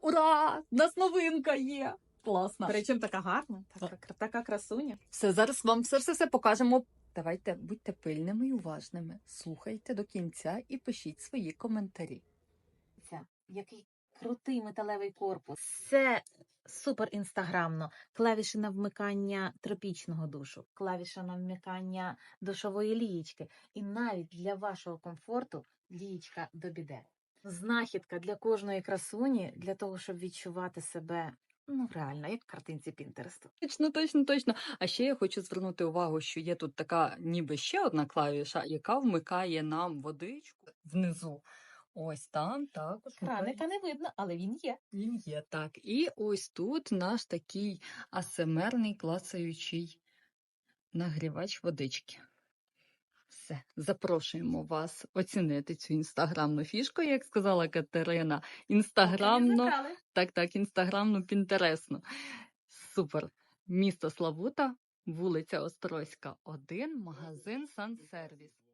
Ура! У нас новинка є! Класно. Причому така гарна, така, така красуня. Все, зараз вам все все все покажемо. Давайте будьте пильними і уважними. Слухайте до кінця і пишіть свої коментарі. Це який крутий металевий корпус. Це супер інстаграмно. Клавіші на вмикання тропічного душу, клавіша на вмикання душової лієчки. І навіть для вашого комфорту лієчка до біде. Знахідка для кожної красуні, для того, щоб відчувати себе ну реально, як в картинці Пінтересту. Точно, точно, точно. А ще я хочу звернути увагу, що є тут така, ніби ще одна клавіша, яка вмикає нам водичку внизу. Ось там також Краника не видно, але він є. Він є так. І ось тут наш такий асмрний клацаючий нагрівач водички. Все, запрошуємо вас оцінити цю інстаграмну фішку, як сказала Катерина. Інстаграмно, так, так, інстаграмно, пінтересно. Супер. Місто Славута, вулиця Острозька, 1, магазин Сансервіс.